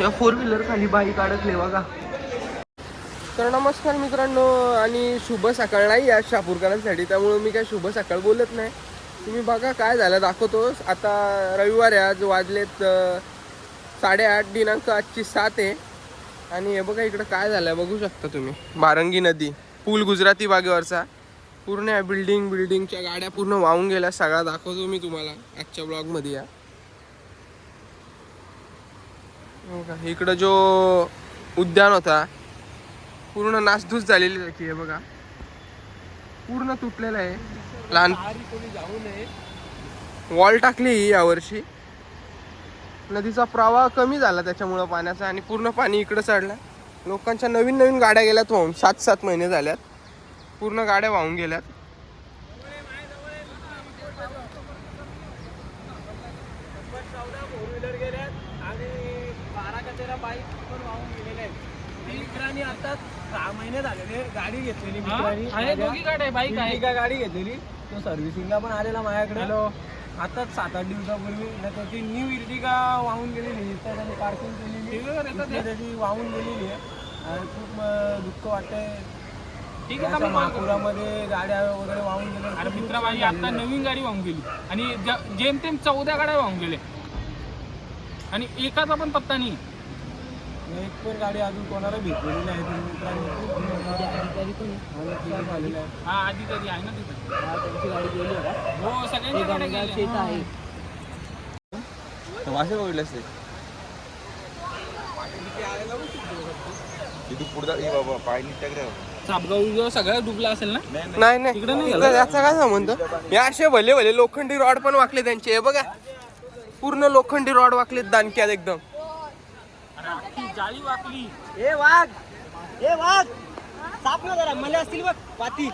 या four wheeler खाली bike अडकले बघा. तर नमस्कार मित्रांनो आणि शुभ सकाळ नाही आज शापूरकरांसाठी त्यामुळे मी काय शुभ सकाळ बोलत नाही. तुम्ही बघा काय झालं दाखवतोस आता रविवार आहे आज वाजलेत साडेआठ दिनांक आजची सात आहे. आणि हे बघा इकडं काय झालं बघू शकता तुम्ही. बारंगी नदी पूल गुजराती बागेवरचा. पूर्ण या बिल्डिंग बिल्डिंगच्या गाड्या पूर्ण वाहून गेल्या सगळा दाखवतो मी तुम्हाला आजच्या ब्लॉगमध्ये या. हो का? इकडं जो उद्यान होता पूर्ण नासधूस झालेली त्याची आहे बघा. पूर्ण तुटलेलं आहे. लहान वॉल टाकली ही यावर्षी नदीचा प्रवाह कमी झाला त्याच्यामुळं पाण्याचा आणि पूर्ण पाणी इकडं चढलं लोकांच्या नवीन नवीन गाड्या गेल्यात वाहून. सात सात महिने झाल्यात. पूर्ण गाड्या वाहून गेल्यात फोर व्हीलर गेल्यात आणि बारा का तेरा बाईक पण वाहून गेलेले आहेत मित्रांनी आता सहा महिने झालेले गाडी घेतलेली मित्रांनी. आहे दोघी गाड्या बाईक आहे. का गाडी घेतलेली. तो सर्व्हिसिंगला पण आलेला माझ्याकडे. आताच सात आठ दिवसापूर्वी ना त्याची न्यू इर्टिगा वाहून गेलेली त्याने पार्किंग केलेली त्याची वाहून गेलेली आहे. आणि खूप अं, दुःख वाटतंय. ठीक आहे करू. महापुरामध्ये गाड्या वगैरे वाहून गेल्या. अरे मित्र माझी आता. नवीन गाडी वाहून गेली. आणि ज- जेमतेम चौदा गाड्या वाहून गेले आणि एकाचा पण पत्ता नाही. एक पण गाडी अजून कोणाला भेटलेली नाही. मित्रांनी आहे. हा अधिकारी आहे ना तिथे? त्यांची गाडी गेली हो आहे. मासे बघितले असते? चापगाव सगळं डुबला असेल ना? नाही नाही. तिकडं नाही. इकडं याचा काय संबंध? हे असे भले भले लोखंडी रॉड पण वाकले त्यांचे. हे बघा. पूर्ण लोखंडी रॉड वाकलेत दानक्यात एकदम. जाळी वाकली. ए वाघ ए वाघ. साप ना जरा मला असतील बघ पाती.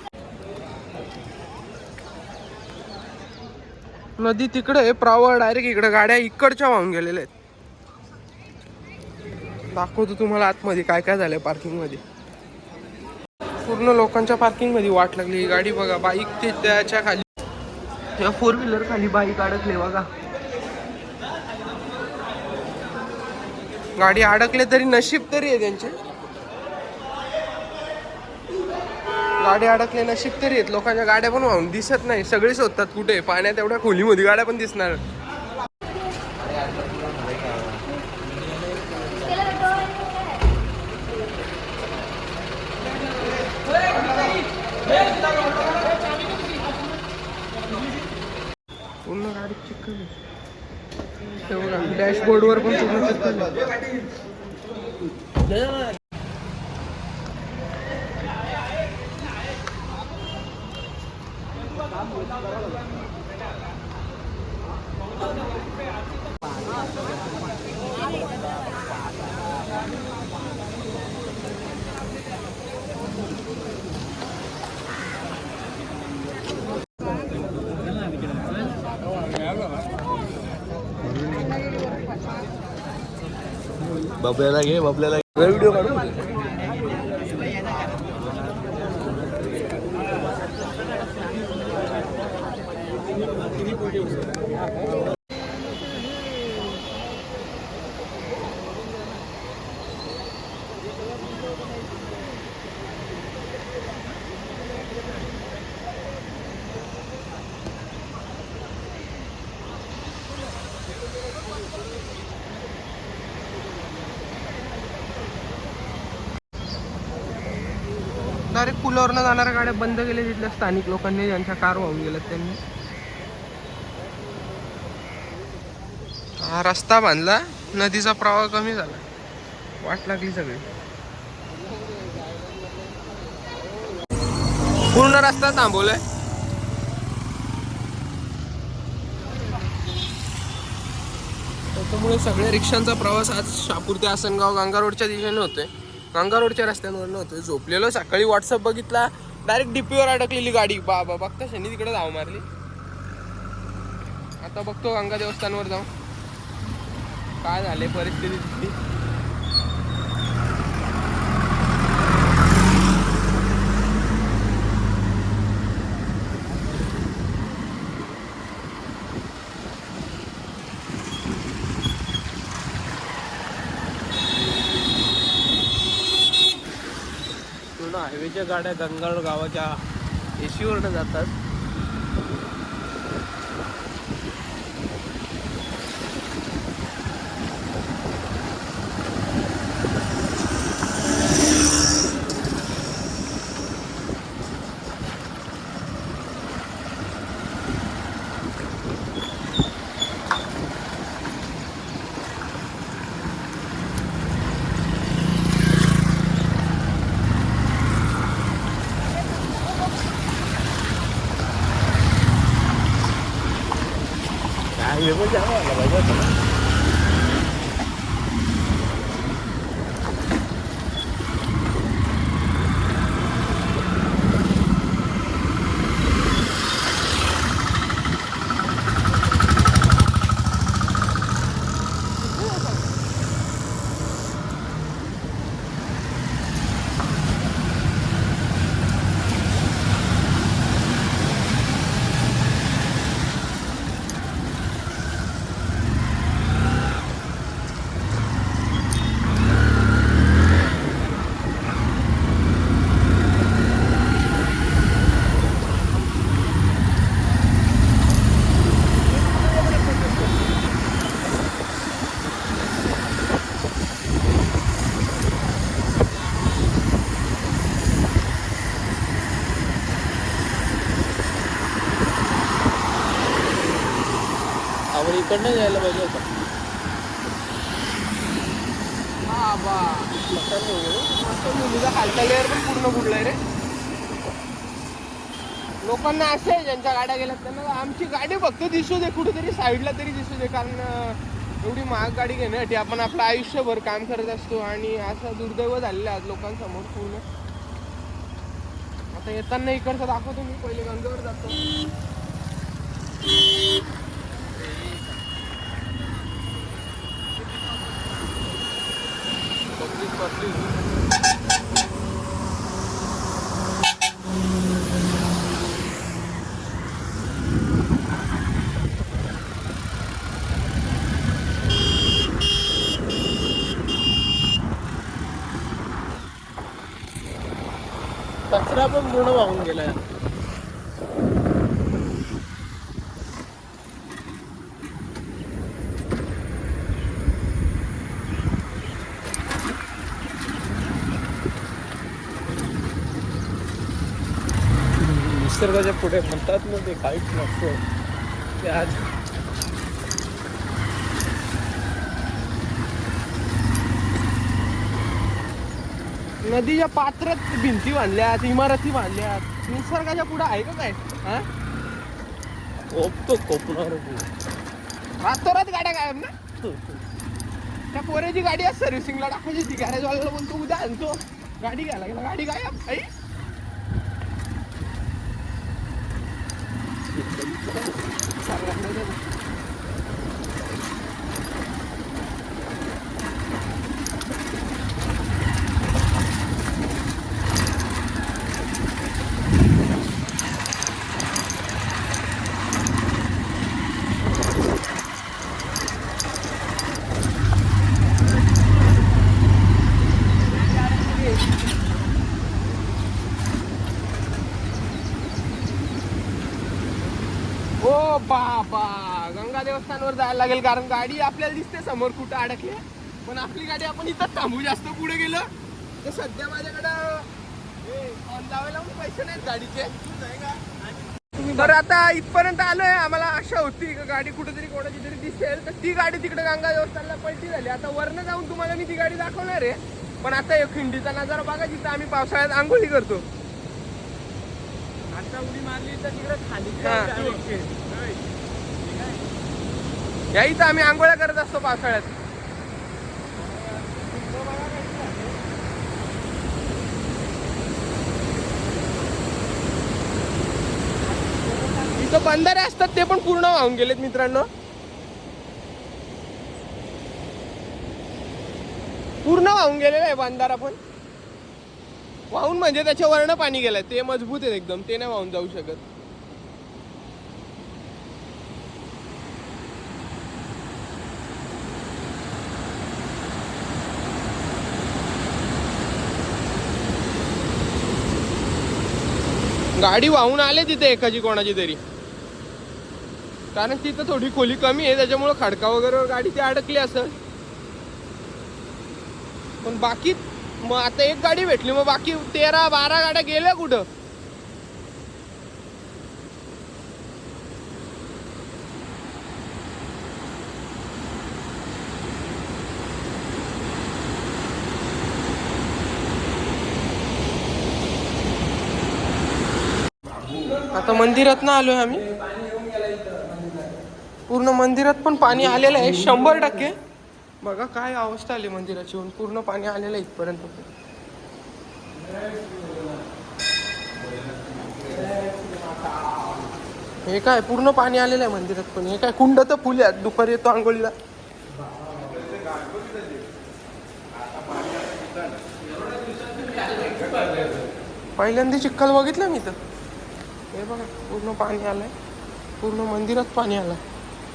नदी तिकडे आहे प्रवाह डायरेक्ट इकडे. गाड्या इकडच्या वाहून गेलेल्या आहेत. दाखवतो तुम्हाला आतमध्ये काय काय झालंय पार्किंगमध्ये. पूर्ण लोकांच्या पार्किंगमध्ये वाट लागली. ही गाडी बघा बाईक ते त्याच्याखाली. या फोर व्हीलर खाली बाईक अडकले बघा. गाडी अडकले तरी नशीब तरी आहे त्यांचे. गाडी अडकले नशीब तरी आहेत. लोकांच्या गाड्या पण वाहून दिसत नाही. सगळे शोधतात कुठे? पाण्यात एवढ्या खोलीमध्ये गाड्या पण दिसणार पूर्ण गाडी चिखल आहे. हे बघा डॅशबोर्डवर पण पूर्ण चिखल आहे. बबल्याला घे बबल्याला व्हिडिओ काढू? डायरेक्ट पुलावरनं जाणाऱ्या गाड्या बंद केल्या तिथल्या स्थानिक लोकांनी ज्यांच्या कार वाहून गेल्यात त्यांनी. हा रस्ता बांधला नदीचा प्रवाह कमी झाला. वाट लागली सगळी. पूर्ण रस्ता थांबवलाय. त्याच्यामुळे सगळ्या रिक्षांचा प्रवास आज शापूर ते आसनगाव गंगा रोडच्या दिशेने होतोय. गंगा रोडच्या रस्त्यांवरनं होतोय. झोपलेलो सकाळी व्हॉट्सअप बघितला. डायरेक्ट डीपीवर अडकलेली गाडी. बाबा बघता शनी तिकडे धाव मारली. आता बघतो गंगा देवस्थानवर जाऊ काय झाले परिस्थिती गाड्या गंगाळ गावाच्या एसीवरनं जातात. काय हे पण जाम आला पाहिजे होता ना. आपण इकडनं यायला पाहिजे होता. हा बा मुलीचा खालचा लेअर पण पूर्ण बुडलाय रे. लोकांना असं आहे ज्यांच्या गाड्या गेल्यात त्यांना आमची गाडी फक्त दिसू दे कुठेतरी साईडला तरी दिसू दे कारण एवढी महाग गाडी घेण्यासाठी आपण आपलं आयुष्यभर काम करत असतो आणि असं दुर्दैव झालेलं आज लोकांसमोर पूर्ण. आता येताना इकडचं दाखवतो मी पहिले गंगेवर जातो. पब्लिक पब्लिक कचरा पण पूर्ण वाहून गेलाय निसर्गाच्या पुढे म्हणतात ना ते काहीच नसतं. ते आज नदीच्या पात्रात भिंती बांधल्यात इमारती बांधल्यात. निसर्गाच्या पुढे आहे का काय? हा? कोपतो कोपणार रातोरात गाड्या गायब ना? त्या पोऱ्याची गाडी आज सर्व्हिसिंगला टाकायची ती गॅरेजवाल्याला बोलतो उद्या आणतो. गाडी घ्यायला गेला. गाडी गायब. आई? Thank you. देवस्थानवर जायला लागेल कारण गाडी आपल्याला दिसते समोर कुठं अडकली. पण आपली गाडी आपण इथं थांबू जास्त पुढे गेलो. तर सध्या माझ्याकडं पण पैसे नाहीत गाडीचे. बरं आता इथपर्यंत आलोय. आम्हाला आशा होती का गाडी कुठेतरी कोणाची तरी दिसेल. तर ती गाडी तिकडे गंगा देवस्थानला पलटी झाली. आता वरनं जाऊन तुम्हाला मी ती गाडी दाखवणार आहे. पण आता हे खिंडीचा नजारा बघा जिथं आम्ही पावसाळ्यात आंघोळी करतो. आता उडी मारली तर तिकडे खाली. या इथं आम्ही आंघोळ्या करत असतो पावसाळ्यात. इथं बंधारे असतात ते पण पूर्ण वाहून गेलेत मित्रांनो. पूर्ण वाहून गेलेला आहे बंदारा पण. वाहून म्हणजे त्याच्या त्याच्यावरनं पाणी गेलंय ते मजबूत आहेत एकदम ते नाही वाहून जाऊ शकत. गाडी वाहून आले तिथे एकाची कोणाची तरी. कारण तिथं थोडी खोली कमी आहे त्याच्यामुळं खडका वगैरे गाडी ती अडकली असेल. पण बाकी मग आता एक गाडी भेटली मग बाकी तेरा बारा गाड्या गेल्या कुठं? आता मंदिरात ना आलोय आम्ही. पूर्ण मंदिरात पण पाणी आलेलं आहे शंभर टक्के. बघा काय अवस्था आली मंदिराची होऊन पूर्ण पाणी आलेलं आहे इथपर्यंत. हे काय पूर्ण पाणी आलेलं आहे मंदिरात पण. हे काय कुंड तर फुले आहेत दुपारी येतो आंघोळीला. पहिल्यांदा चिखल बघितलं मी तर. हे बघा पूर्ण पाणी आलंय. पूर्ण मंदिरात पाणी आलं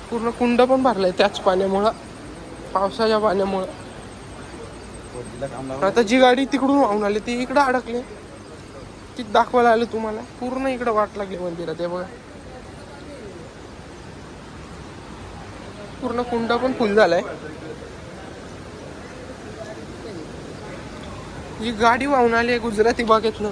पूर्ण कुंड पण भरलंय त्याच पाण्यामुळं पावसाच्या पाण्यामुळं. आता जी गाडी तिकडून वाहून आली ती इकडं अडकली. ती दाखवायला आलं तुम्हाला. पूर्ण इकडं वाट लागली मंदिरात हे बघा. पूर्ण कुंड पण फुल झालाय. ही गाडी वाहून आली आहे गुजराती बागेतनं.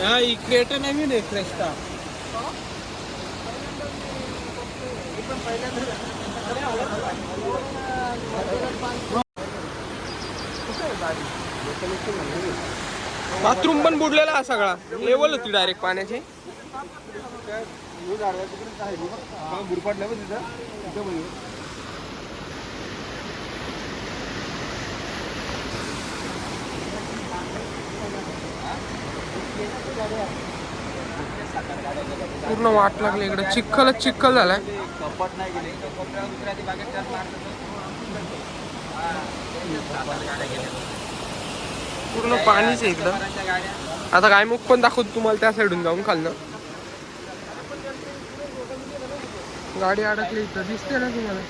हा इक्रेटर नवीन आहे क्रेस्टा बाथरूम पण बुडलेला हा सगळा. लेवल होती डायरेक्ट पाण्याची. बुडपाटल्या तिथं. पूर्ण वाट लागली इकडे. चिखलच चिखल झालाय. नाही गेले पूर्ण पाणीच आहे इकडं. आता काय मुख पण दाखवतो तुम्हाला त्या साईडून जाऊन खालनं. गाडी अडकली इथं. दिसते ना तुम्हाला?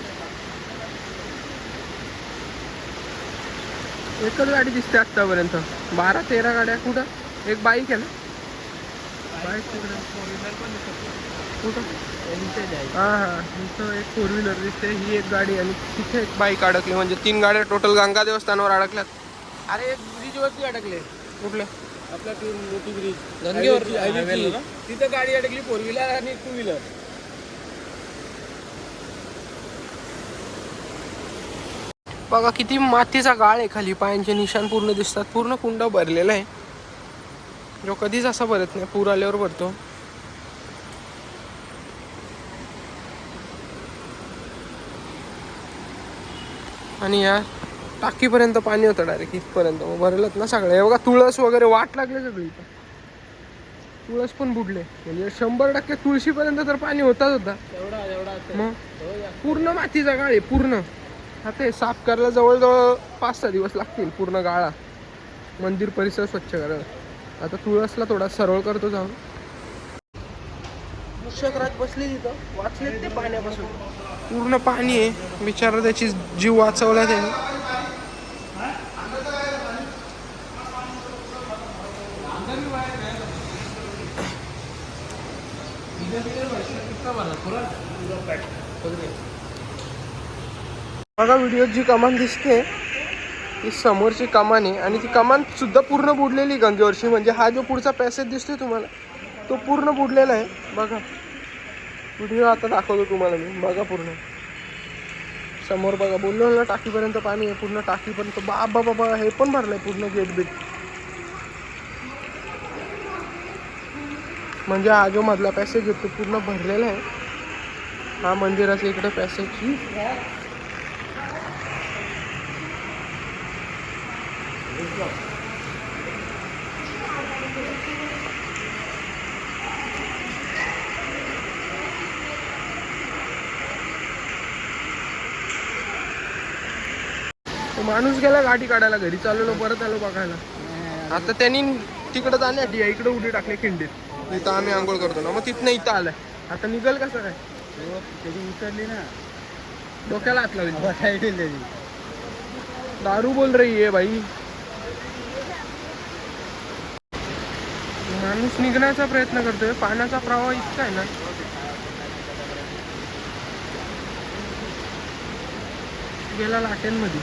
एकच गाडी दिसते आतापर्यंत बारा तेरा गाड्या कुठं? एक बाईक आहे ना? इथं एक फोर व्हीलर दिसते ही एक गाडी आणि तिथे एक बाईक अडकली म्हणजे तीन गाड्या टोटल गंगा देवस्थानावर अडकल्यात अरे एक ब्रिजवरती अडकले कुठल्या आपला ती मोठी ब्रिज धनगेवरती, तिथं गाडी अडकली फोर व्हीलर आणि टू व्हीलर बघा किती मातीचा गाळ आहे खाली. पायांचे निशाण पूर्ण दिसतात. पूर्ण कुंड भरलेला आहे. जो कधीच असा भरत नाही पूर आल्यावर भरतो. आणि या टाकीपर्यंत पाणी होतं डायरेक्ट इथपर्यंत. मग भरलंच ना सगळं. हे बघा तुळस वगैरे वाट लागले सगळी तुळस पण बुडले. म्हणजे शंभर टक्के तुळशीपर्यंत तर पाणी होताच होता. एवढा एवढा मग पूर्ण मातीचा गाळ आहे पूर्ण. आता हे साफ करायला जवळजवळ पाच सहा दिवस लागतील पूर्ण गाळा. मंदिर परिसर स्वच्छ करायला. आता तुळसला थोडा सरळ करतो जाऊन. बसले तिथं. वाचले ते पाण्यापासून. पूर्ण पाणी आहे. बिचारा त्याची जीव वाचवला त्यांनी. बघा व्हिडिओत जी कमान दिसते. ती समोरची कमान आहे आणि ती कमान सुद्धा पूर्ण बुडलेली गंगेवरची. म्हणजे हा जो पुढचा पॅसेज दिसतोय तुम्हाला तो पूर्ण बुडलेला आहे. बघा. व्हिडिओ आता दाखवतो तुम्हाला मी. बघा पूर्ण. समोर बघा बोललो ना टाकीपर्यंत पाणी आहे. पूर्ण टाकीपर्यंत बाबा बाबा हे पण भरलं आहे पूर्ण गेट बीट. म्हणजे हा जो मधला पॅसेज आहे तो पूर्ण भरलेला आहे. हा मंदिराचा इकडे पॅसेज माणूस गेला गाडी काढायला घरी. चालवलो परत आलो बघायला. आता त्यांनी तिकडं जाण्यासाठी इकडे उडी टाकले खिंडीत. इथं आम्ही आंघोळ करतो ना मग तिथनं इथं आलाय. आता निघल कसं काय? त्याची उतरली ना. डोक्याला हात लावली त्याची. दारू बोल रही है भाई. माणूस निघण्याचा प्रयत्न करतोय. पाण्याचा प्रवाह इतका आहे ना. गेला लाटेंमध्ये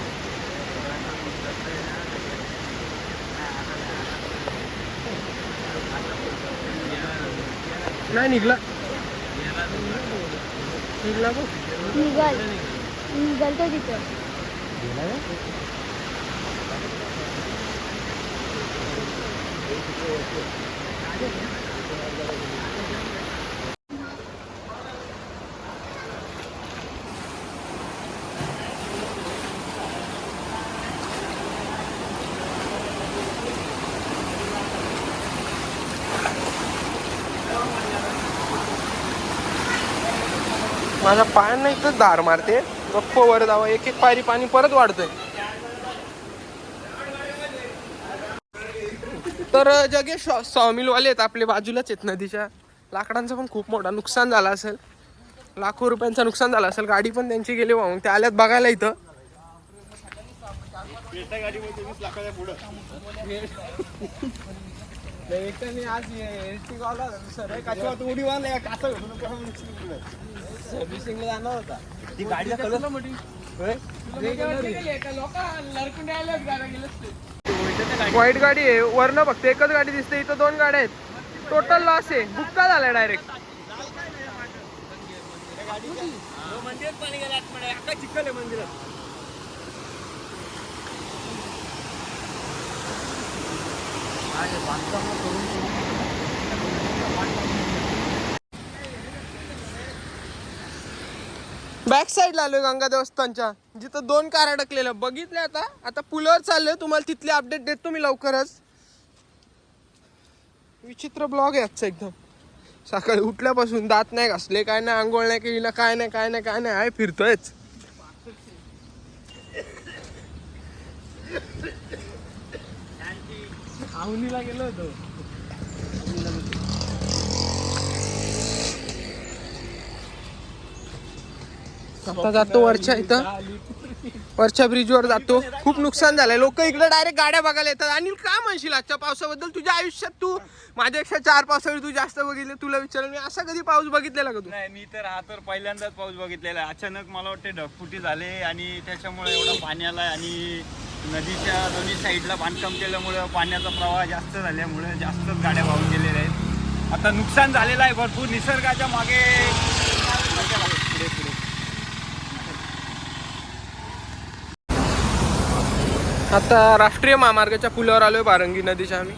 नाही निघला. निघला बघ. निघाल. निघाल तो तिथं. माझ्या पायांना इथं धार मारते. गप्प वर जावं. एक एक पायरी पाणी परत वाढतंय. तर जगेश सॉमिलवाले आहेत. आपले बाजूलाच आहेत नदीच्या. लाकडांचं पण खूप मोठा नुकसान झालं असेल. लाखो रुपयांचं नुकसान झालं असेल. गाडी पण त्यांची गेली वाहून ते आल्यात बघायला इथं. एकट्याने आज सर्व्हिसिंगला जाणार होता. ती कलर वाईट गाडी आहे. वरनं फक्त एकच गाडी दिसते. इथं दोन गाड्या आहेत. टोटल लॉस आहे. बुक्का झालाय डायरेक्ट मंदिरात पाणी गेलं आतमध्ये अख्खा चिखल आहे मंदिरात बॅक साईडला आलोय गंगा देवस्थानच्या. जिथं दोन कार अडकलेल्या बघितले आता? आता पुलावर चाललोय. तुम्हाला तिथले अपडेट देतो मी लवकरच. विचित्र ब्लॉग आहे आजचा एकदम. सकाळी उठल्यापासून दात नाही घासले काय नाही आंघोळ नाही केली ना काय नाही काय नाही काय नाही. आहे फिरतोयच. आवनीला गेलो होतो. आता जातो वरच्या इथं. वरच्या ब्रिजवर जातो. खूप नुकसान झालंय. लोक इकडे डायरेक्ट गाड्या बघायला येतात. आणि काय म्हणशील आजच्या पावसाबद्दल? तुझ्या आयुष्यात तू माझ्यापेक्षा चार पावसाळी तू जास्त बघितले तुला विचारलं. मी असा कधी पाऊस बघितलेला का तू? नाही मी तर हा तर पहिल्यांदाच पाऊस बघितलेला आहे. अचानक मला वाटते ढगफुटी झाले आणि त्याच्यामुळे एवढं पाणी आलं आणि नदीच्या दोन्ही साईडला बांधकाम केल्यामुळं पाण्याचा प्रवाह जास्त झाल्यामुळे जास्तच गाड्या वाहून गेलेल्या आहेत. आता नुकसान झालेलं आहे. भरपूर निसर्गाच्या मागे पुढे पुढे आता राष्ट्रीय महामार्गाच्या पुलावर आलोय बारंगी नदीच्या आम्ही.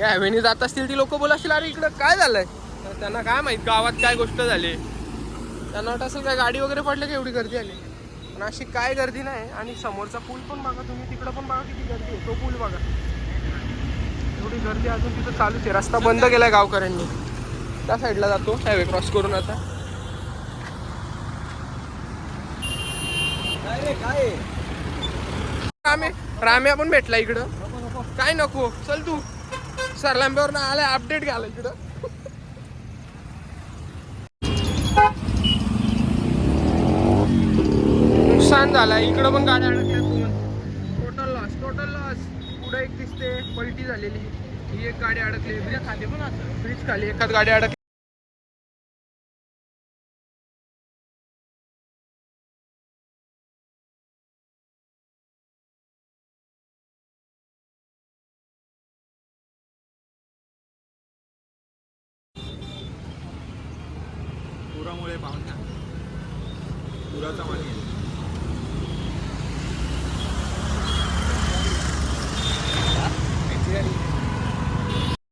या हवेने जात असतील ती लोक बोलाशील असतील अरे इकडं काय झालंय? तर त्यांना काय माहीत गावात काय गोष्ट झाली? त्यांना वाटत असेल काय गाडी वगैरे पडलं की एवढी गर्दी आली? पण अशी काय गर्दी नाही आणि समोरचा पूल पण बघा तुम्ही तिकडं पण बघा किती गर्दी आहे. तो पूल बघा. एवढी गर्दी अजून तिथं चालूच आहे. रस्ता बंद केलाय गावकऱ्यांनी. त्या साईडला जातो हायवे क्रॉस करून आता. काय रे काय रामे राम्या पण भेटला इकडं. काय नको चल तू. सरलांब्यावर ना आलाय अपडेट घ्यायला इकडं. नुकसान झालाय. इकडं पण गाड्या अडकल्या दोन. टोटल लॉस टोटल लॉस पुढे एक दिसते पलटी झालेली. ही एक गाडी अडकली. ब्रिज खाली. पण असं ब्रिज खाली. एखाद गाडी अडकली.